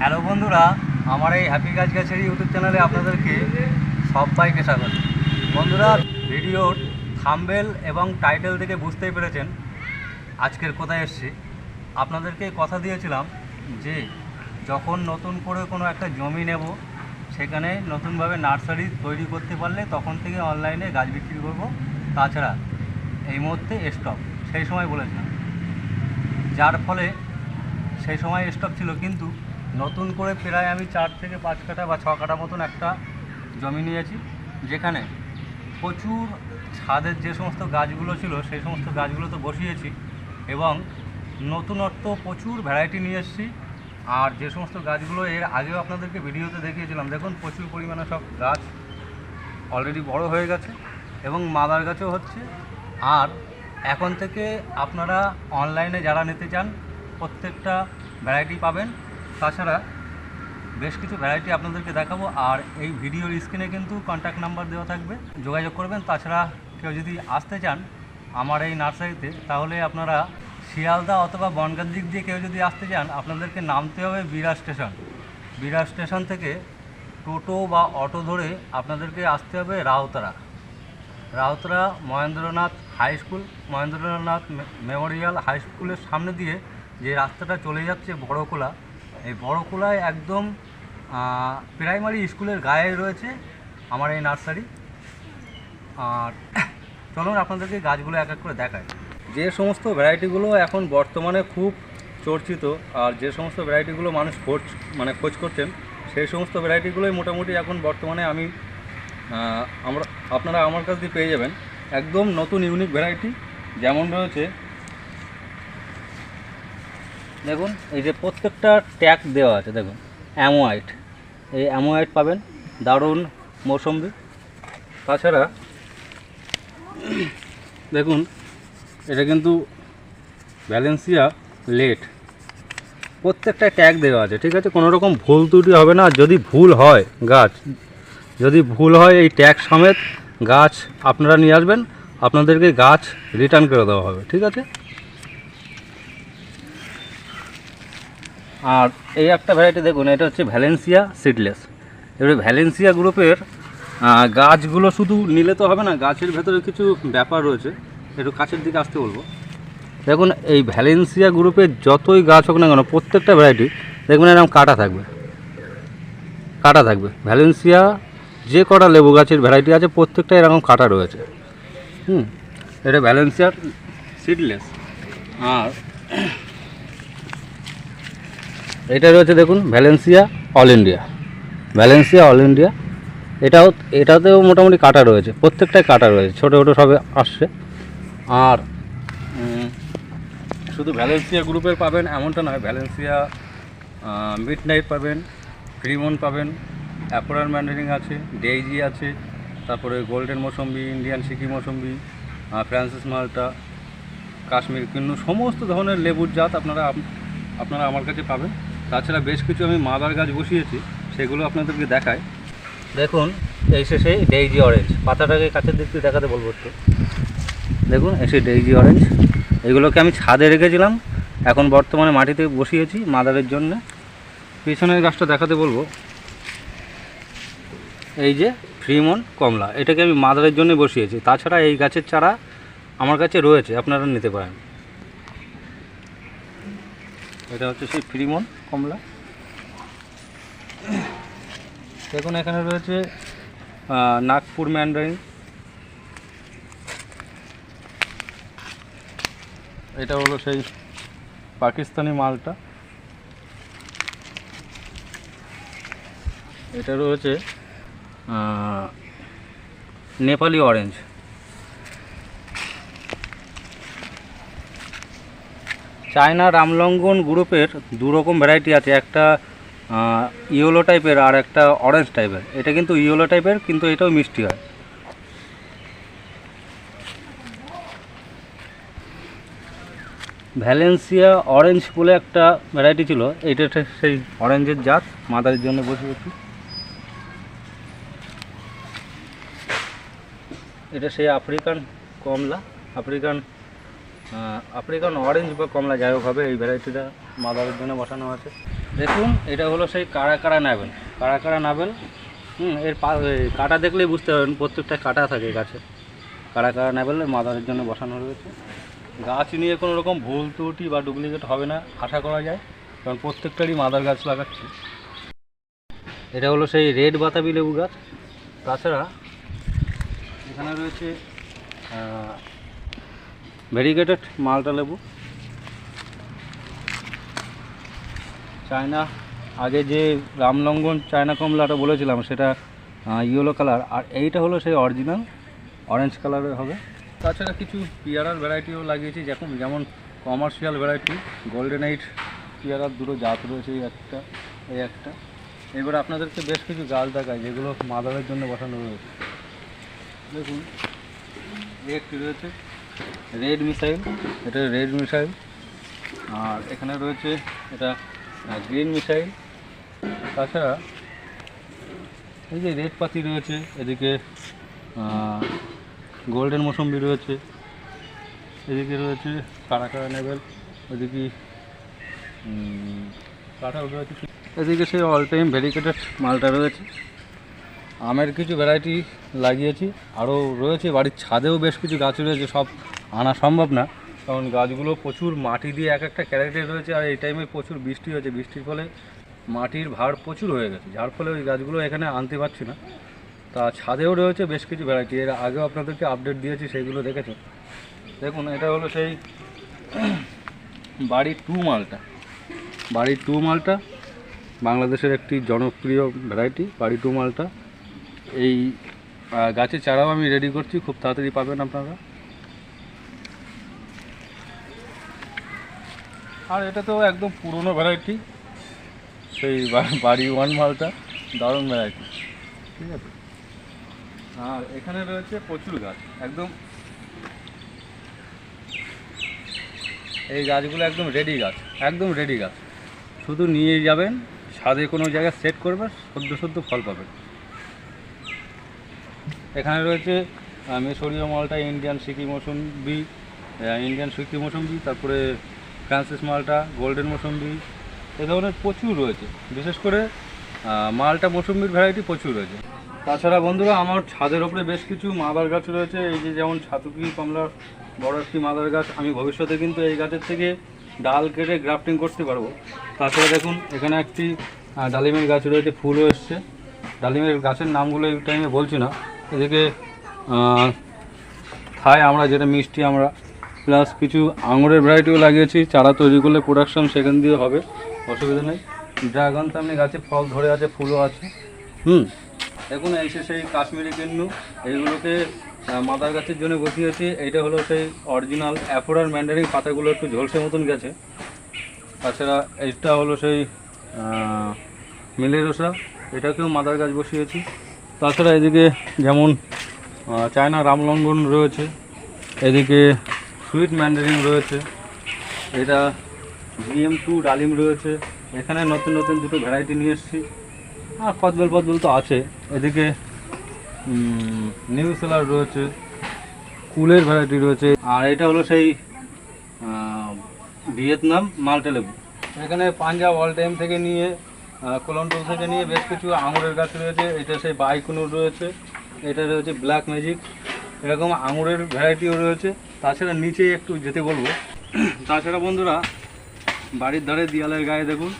Hello বন্ধুরা, আমার এই হ্যাপি গাছ গাছের ইউটিউব চ্যানেলে আপনাদেরকে সবাইকে স্বাগত। বন্ধুরা ভিডিওর থাম্বেল এবং টাইটেল থেকে বুঝতেই পেরেছেন আজকের কোথায় এসছি। আপনাদেরকে কথা দিয়েছিলাম যে, যখন নতুন করে কোনো একটা জমি নেব, সেখানে নতুনভাবে নার্সারি তৈরি করতে পারলে তখন থেকে অনলাইনে গাছ বিক্রি করব। তাছাড়া এই মুহূর্তে স্টক সেই সময় বলেছিলাম। যার ফলে সেই সময় স্টক ছিল, কিন্তু নতুন করে প্রায় আমি চার থেকে পাঁচ কাঠা বা ছ কাঠা মতন একটা জমি নিয়েছি, যেখানে প্রচুর ছাদের যে সমস্ত গাছগুলো ছিল, সেই সমস্ত গাছগুলো তো বসিয়েছি এবং নতুনত্ব প্রচুর ভ্যারাইটি নিয়ে এসেছি। আর যে সমস্ত গাছগুলো এর আগেও আপনাদেরকে ভিডিওতে দেখিয়েছিলাম, দেখুন প্রচুর পরিমাণে সব গাছ অলরেডি বড় হয়ে গেছে এবং মাদার গাছও হচ্ছে। আর এখন থেকে আপনারা অনলাইনে যারা নিতে চান, প্রত্যেকটা ভ্যারাইটি পাবেন। তাছাড়া বেশ কিছু ভ্যারাইটি আপনাদেরকে দেখাবো, আর এই ভিডিওর স্ক্রিনে কিন্তু কন্ট্যাক্ট নাম্বার দেওয়া থাকবে। যোগাযোগ করবেন, তাছাড়া কেউ যদি আসতে চান আমার এই নার্সারিতে, তাহলে আপনারা শিয়ালদা অথবা বনগাঁ দিক দিয়ে কেউ যদি আসতে চান, আপনাদেরকে নামতে হবে বিরা স্টেশন। বিরা স্টেশন থেকে টোটো বা অটো ধরে আপনাদেরকে আসতে হবে Rautara. Rautara Mahendranath high school Mahendranath memorial high স্কুলের সামনে দিয়ে যে রাস্তাটা চলে যাচ্ছে বড়কোলা এই বড়কোলায় একদম প্রাইমারি স্কুলের গায়ে রয়েছে আমার এই নার্সারি। আর চলুন আপনাদেরকে গাছগুলো এক এক করে দেখায় যে সমস্ত ভ্যারাইটিগুলো এখন বর্তমানে খুব চর্চিত আর যে সমস্ত ভ্যারাইটিগুলো মানুষ খোঁজ মানে খোঁজ করছেন, সেই সমস্ত ভ্যারাইটিগুলোই মোটামুটি এখন বর্তমানে আমি আমরা, আপনারা আমার কাছ দিয়ে পেয়ে যাবেন। একদম নতুন ইউনিক ভ্যারাইটি যেমন রয়েছে দেখুন, এই যে প্রত্যেকটা ট্যাগ দেওয়া আছে, দেখুন অ্যামোয়াইট এই অ্যামোয়াইট পাবেন দারুণ মৌসম্বি তাছাড়া, দেখুন, এটা কিন্তু ব্যালেন্সিয়া লেট প্রত্যেকটা ট্যাগ দেওয়া আছে, ঠিক আছে? কোনো রকম ভুল ত্রুটি হবে না। যদি ভুল হয় গাছ, যদি ভুল হয় এই ট্যাগ সমেত গাছ আপনারা নিয়ে আসবেন, আপনাদেরকে গাছ রিটার্ন করে দেওয়া হবে, ঠিক আছে? আর এই একটা ভ্যারাইটি দেখুন, এটা হচ্ছে ভ্যালেন্সিয়া সিডলেস এবারে ভ্যালেন্সিয়া গ্রুপের গাছগুলো শুধু নিলে তো হবে না, গাছের ভেতরে কিছু ব্যাপার রয়েছে। একটু কাছের দিকে আসতে বলব। দেখুন, এই ভ্যালেন্সিয়া গ্রুপের যতই গাছ হোক না কেন, প্রত্যেকটা ভ্যারাইটি দেখবেন এরকম কাটা থাকবে। কাটা থাকবে। ভ্যালেন্সিয়া যে কটা লেবু গাছের ভ্যারাইটি আছে, প্রত্যেকটা এরকম কাটা রয়েছে। হুম, এটা ভ্যালেন্সিয়ার সিডলেস আর এটা রয়েছে দেখুন Valencia all India Valencia all India এটাও, এটাতেও মোটামুটি কাটা রয়েছে, প্রত্যেকটাই কাটা রয়েছে, ছোটো ছোটো সবে আসছে। আর শুধু ভ্যালেন্সিয়া গ্রুপের পাবেন, এমনটা নয় ভ্যালেন্সিয়া মিড নাইট পাবেন ফ্রিমন পাবেন অ্যাপোরার ম্যান্ডারিং আছে ডেইজি আছে, তারপরে গোল্ডেন মৌসম্বি ইন্ডিয়ান সিকি মৌসম্বি ফ্রান্সিস মালটা কাশ্মীর কিন্তু সমস্ত ধরনের লেবুর জাত আপনারা আপনারা আমার কাছে পাবেন। তাছাড়া বেশ কিছু আমি মাদার গাছ বসিয়েছি, সেগুলো আপনাদেরকে দেখায় দেখুন, এই শেষে ডেইজি অরেঞ্জ। পাতাটাকে কাছের দিক থেকে দেখাতে বলব একটু। দেখুন এসে ডেইজি অরেঞ্জ। এগুলোকে আমি ছাদে রেখেছিলাম, এখন বর্তমানে মাটিতে বসিয়েছি মাদারের জন্য। পিছনের গাছটা দেখাতে বলব। এই যে ফ্রিমন কমলা, এটাকে আমি মাদারের জন্য বসিয়েছি। তাছাড়া এই গাছের চারা আমার কাছে রয়েছে, আপনারা নিতে পারেন। এটা হচ্ছে সেই ফ্রিমন। কমলা। দেখুন, এখানে রয়েছে নাগপুর ম্যান্ডারিন। এটা হলো সেই পাকিস্তানি মালটা। এটা রয়েছে নেপালি অরেঞ্জ। চায়না রামলঙ্গন গ্রুপের দু রকম ভ্যারাইটি আছে। একটা ইয়েলো টাইপের আর একটা অরেঞ্জ টাইপের এটা কিন্তু ইয়েলো টাইপের কিন্তু এটাও মিষ্টি হয়। ভ্যালেন্সিয়া অরেঞ্জ বলে একটা ভ্যারাইটি ছিল। এইটা সেই অরেঞ্জের জাত। মাদারের জন্য বসে বসিয়েছি এটা সেই আফ্রিকান কমলা। আফ্রিকান আফ্রিকান অরেঞ্জ বা কমলা যাই হোক হবে, এই ভ্যারাইটিটা মাদারের জন্য বসানো আছে। দেখুন, এটা হলো সেই কারা কারা নাবেল। কারা কারা নাবেল, হুম, এর কাটা দেখলেই বুঝতে পারবেন, প্রত্যেকটা কাটা থাকে গাছে। কারা কারা নাবেল মাদারের জন্য বসানো রয়েছে। গাছ নিয়ে কোনো রকম ভুল ত্রুটি বা ডুপ্লিকেট হবে না, আশা করা যায়, কারণ প্রত্যেকটারই মাদার গাছ লাগাচ্ছি। এটা হলো সেই রেড বাতাবি লেবু গাছ। তাছাড়া এখানে রয়েছে ভেরিগেটেড মালটা লেবু চায়না, আগে যে রামলঙ্গন চায়না কমলাটা বলেছিলাম, সেটা ইয়েলো কালার আর এইটা হলো সেই অরিজিনাল অরেঞ্জ কালারের হবে। তাছাড়া কিছু পিয়ারার ভ্যারাইটিও লাগিয়েছি যেমন যেমন কমার্শিয়াল ভ্যারাইটি গোল্ডেন এইট পিয়ারার দুটো জাত রয়েছে, এই একটা এই একটা। এবার আপনাদেরকে বেশ কিছু গাছ দেখায় যেগুলো মাদারের জন্য বসানো রয়েছে। দেখুন এই একটি রয়েছে রেড মিসাইল, এটা রেড মিসাইল। আর এখানে রয়েছে এটা গ্রিন মিসাইল। তাছাড়া এই যে রেড পাতি রয়েছে, এদিকে গোল্ডেন মৌসম্বি রয়েছে। এদিকে রয়েছে কারা কারা নেবেল ওদিকে কাঁঠাল রয়েছে এদিকে সেই অল টাইম ভেরিকেটেড মালটা রয়েছে। আমের কিছু ভ্যারাইটি লাগিয়েছি। আরও রয়েছে, বাড়ির ছাদেও বেশ কিছু গাছ রয়েছে, সব আনা সম্ভব না। কারণ গাছগুলো প্রচুর মাটি দিয়ে এক একটা ক্যারেক্টার রয়েছে, আর এই টাইমে প্রচুর বৃষ্টি হয়েছে। বৃষ্টির ফলে মাটির ভার প্রচুর হয়ে গেছে, যার ফলে ওই গাছগুলো এখানে আনতে পারছি না। তা ছাদেও রয়েছে বেশ কিছু ভ্যারাইটি এর আগেও আপনাদেরকে আপডেট দিয়েছি, সেইগুলো দেখেছ। দেখুন, এটা হলো সেই বাড়ি টু মালটা। বাড়ি টু মালটা বাংলাদেশের একটি জনপ্রিয় ভ্যারাইটি বাড়ি টু মালটা। এই গাছের চারাও আমি রেডি করছি, খুব তাড়াতাড়ি পাবেন আপনারা। আর এটা তো একদম পুরনো ভ্যারাইটি সেই বাড়ি ওয়ান মালটা, দারুণ ভ্যারাইটি ঠিক আছে? আর এখানে রয়েছে প্রচুর গাছ, একদম এই গাছগুলো একদম রেডি গাছ, একদম রেডি গাছ। শুধু নিয়ে যাবেন, ছাদে কোনো জায়গায় সেট করবেন, সদ্য সদ্য ফল পাবেন। এখানে রয়েছে মিশরীয় মালটা, ইন্ডিয়ান সিকি মৌসুম্বি ইন্ডিয়ান সিকি মৌসুম্বি তারপরে ফ্রান্সিস মালটা, গোল্ডেন মৌসুম্বি এ ধরনের প্রচুর রয়েছে। বিশেষ করে মালটা মৌসুম্বির ভ্যারাইটি প্রচুর রয়েছে। তাছাড়া বন্ধুরা, আমার ছাদের ওপরে বেশ কিছু মাদার গাছ রয়েছে। এই যে যেমন ছাতুকি কমলার বড় একটি মাদার গাছ, আমি ভবিষ্যতে কিন্তু এই গাছের থেকে ডাল কেটে গ্রাফটিং করতে পারব। তাছাড়া দেখুন, এখানে একটি ডালিমের গাছ রয়েছে, ফুলও এসছে। ডালিমের গাছের নামগুলো এই টাইমে বলছি না। এদিকে খাই আমরা যেটা মিষ্টি আমরা প্লাস কিছু আঙুরের ভ্যারাইটিও লাগিয়েছি, চারা তৈরি করলে প্রোডাকশন সেখান দিয়ে হবে, অসুবিধা নেই। ড্রাগন তেমনি গাছে ফল ধরে আছে, ফুলও আছে। হুম, দেখুন, এই সে সেই কাশ্মীরি কিন্নু, এইগুলোকে মাদার গাছের জন্য বসিয়েছি, এইটা হলো সেই অরিজিনাল অ্যাফোরার ম্যান্ডারিং পাতাগুলো একটু ঝলসে মতন গেছে। তাছাড়া এইটা হলো সেই মিলেরোসা এটাকেও মাদার গাছ বসিয়েছি। তাছাড়া এদিকে যেমন চায়না রামলঙ্গন রয়েছে, এদিকে সুইট ম্যান্ডারিন রয়েছে, এটা জিএম টু ডালিম রয়েছে, এখানে নতুন নতুন দুটো ভ্যারাইটি নিয়ে এসেছি। আর কদবেল পদবেল তো আছে। এদিকে নিউ সেলার রয়েছে, কুলের ভ্যারাইটি রয়েছে, আর এটা হলো সেই ভিয়েতনাম মাল্টা লেবু। এখানে পাঞ্জাব অল টাইম থেকে নিয়ে কোলন্টল থেকে নিয়ে বেশ কিছু আঙুরের গাছ রয়েছে। এটা সেই বাইকুনুর রয়েছে। এটা রয়েছে ব্ল্যাক ম্যাজিক এরকম আঙুরের ভ্যারাইটিও রয়েছে। তাছাড়া নিচে একটু যেতে বলব। তাছাড়া বন্ধুরা, বাড়ির ধারে দেয়ালের গায়ে দেখুন।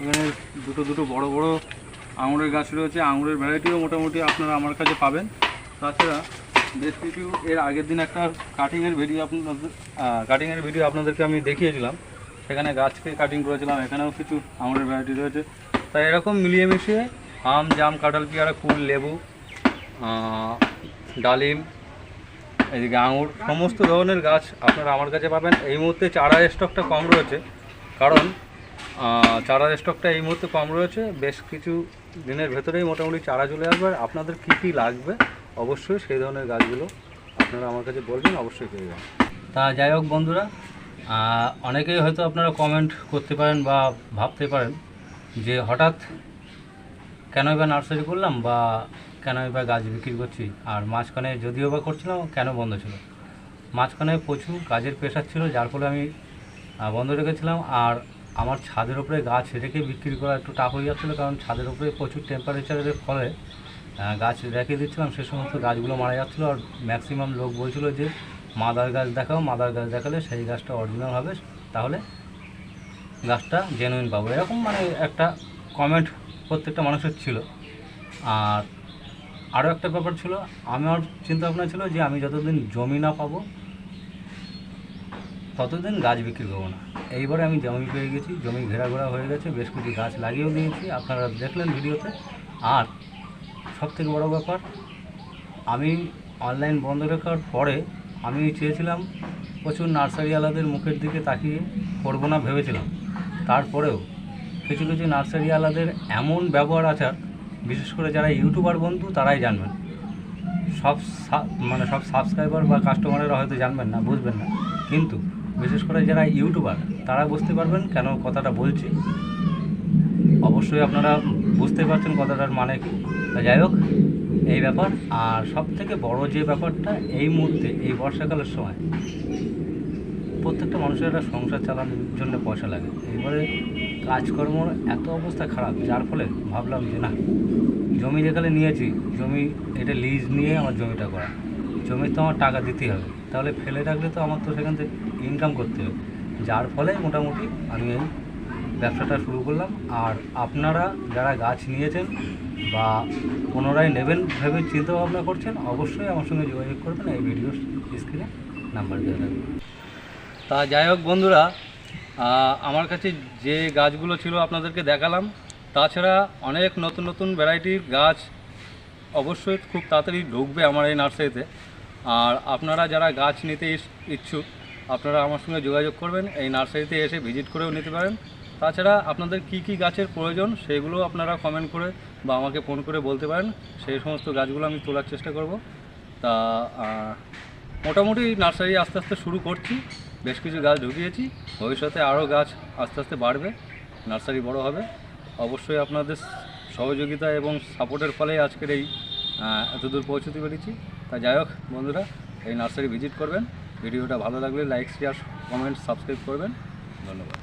এখানে দুটো দুটো বড় বড় আঙুরের গাছ রয়েছে। আঙুরের ভ্যারাইটিও মোটামুটি আপনারা আমার কাছে পাবেন। তাছাড়া বেশ কিছু এর আগের দিন একটা কাটিংয়ের ভিডিও আপনাদের কাটিংয়ের ভিডিও আপনাদেরকে আমি দেখিয়েছিলাম। সেখানে গাছকে কাটিং করেছিলাম। এখানেও কিছু আঙুরের ভ্যারাইটি রয়েছে। তাই এরকম মিলিয়ে মিশিয়ে আম, জাম, কাঁঠাল, পেয়ারা, কুল, লেবু ডালিম, এদিকে আঙুর, সমস্ত ধরনের গাছ আপনারা আমার কাছে পাবেন। এই মুহূর্তে চারার স্টকটা কম রয়েছে, কারণ চারার স্টকটা এই মুহূর্তে কম রয়েছে। বেশ কিছু দিনের ভেতরেই মোটামুটি চারা চলে আসবে। আর আপনাদের কী কী লাগবে, অবশ্যই সেই ধরনের গাছগুলো আপনারা আমার কাছে বলবেন, অবশ্যই পেয়ে যাবেন। তা যাই হোক বন্ধুরা অনেকেই হয়তো আপনারা কমেন্ট করতে পারেন বা ভাবতে পারেন যে হঠাৎ কেনই বা নার্সারি করলাম বা কেনই বা গাছ বিক্রি করছি, আর মাঝখানে যদিও বা করছিলাম, কেন বন্ধ ছিল? মাঝখানে প্রচুর কাজের প্রেশার ছিল, যার ফলে আমি বন্ধ রেখেছিলাম, আর আমার ছাদের উপরে গাছ রেখে বিক্রি করা একটু টাফ হয়ে যাচ্ছিল, কারণ ছাদের উপরে প্রচুর টেম্পারেচারের ফলে গাছ রেখে দিচ্ছিলাম, সে সমস্ত গাছগুলো মারা যাচ্ছিল, আর ম্যাক্সিমাম লোক বলছিল যে, মাদার গাছ দেখাও, মাদার গাছ দেখালে সেই গাছটা অরিজিনাল হবে, তাহলে গাছটা জেনুইন পাবো এরকম মানে একটা কমেন্ট প্রত্যেকটা মানুষের ছিল। আর আরও একটা ব্যাপার ছিল, আমার চিন্তা ভাবনা ছিল যে আমি যতদিন জমি না পাবো, ততদিন গাছ বিক্রি করব না। এইবারে আমি জমি পেয়ে গেছি, জমি ঘেরা ঘোরা হয়ে গেছে, বেশ কিছু গাছ লাগিয়েও দিয়েছি। আপনারা দেখলেন ভিডিওতে। আর সব থেকে বড়ো ব্যাপার, আমি অনলাইন বন্ধ রাখার পরে আমি চেয়েছিলাম প্রচুর নার্সারিওয়ালাদের মুখের দিকে তাকিয়ে করব না ভেবেছিলাম। তারপরেও কিছু কিছু নার্সারিওয়ালাদের এমন ব্যবহার আচার বিশেষ করে যারা ইউটিউবার বন্ধু তারাই জানবেন। সব মানে সব সাবস্ক্রাইবার বা কাস্টমারেরা হয়তো জানবেন না, বুঝবেন না। কিন্তু বিশেষ করে যারা ইউটিউবার, তারা বুঝতে পারবেন কেন কথাটা বলছি। অবশ্যই আপনারা বুঝতে পারছেন কথাটার মানে কি। যাই হোক, এই ব্যাপার। আর সব থেকে বড় যে ব্যাপারটা এই মুহূর্তে, এই বর্ষাকালের সময় প্রত্যেকটা মানুষের একটা সংসার চালানোর জন্য পয়সা লাগে। এবারে কাজকর্মর এত অবস্থা খারাপ, যার ফলে ভাবলাম যে না, জমি যেখানে নিয়েছি, জমি এটা লিজ নিয়ে আমার জমিটা করা। জমির তো আমার টাকা দিতেই হবে। তাহলে ফেলে রাখলে তো আমার তো সেখান থেকে ইনকাম করতে হবে। যার ফলে মোটামুটি আমি এই ব্যবসাটা শুরু করলাম। আর আপনারা যারা গাছ নিয়েছেন বা পুনরায় নেবেন ভেবে চিন্তা ভাবনা করছেন, অবশ্যই আমার সঙ্গে যোগাযোগ করবেন। এই ভিডিও স্ক্রিনে নাম্বার দেওয়া থাকবে তা যাই হোক বন্ধুরা আমার কাছে যে গাছগুলো ছিল আপনাদেরকে দেখালাম, তাছাড়া অনেক নতুন নতুন ভ্যারাইটির গাছ অবশ্যই খুব তাড়াতাড়ি ঢুকবে আমার এই নার্সারিতে। আর আপনারা যারা গাছ নিতে ইচ্ছুক, আপনারা আমার সঙ্গে যোগাযোগ করবেন, এই নার্সারিতে এসে ভিজিট করেও নিতে পারেন। তাছাড়া আপনাদের কি কি গাছের প্রয়োজন সেগুলো আপনারা কমেন্ট করে বা আমাকে ফোন করে বলতে পারেন, সেই সমস্ত গাছগুলো আমি তোলার চেষ্টা করব। তা মোটামুটি নার্সারি আস্তে আস্তে শুরু করছি। বেশ কিছু গাছ ঢুকিয়েছি, ভবিষ্যতে আরও গাছ আস্তে আস্তে বাড়বে, নার্সারি বড় হবে। অবশ্যই আপনাদের সহযোগিতা এবং সাপোর্টের ফলে আজকের এই এতদূর পৌঁছতে পেরেছি। তা যাই হোক বন্ধুরা, এই নার্সারি ভিজিট করবেন। ভিডিওটা ভালো লাগলে লাইক, শেয়ার, কমেন্ট, সাবস্ক্রাইব করবেন। ধন্যবাদ।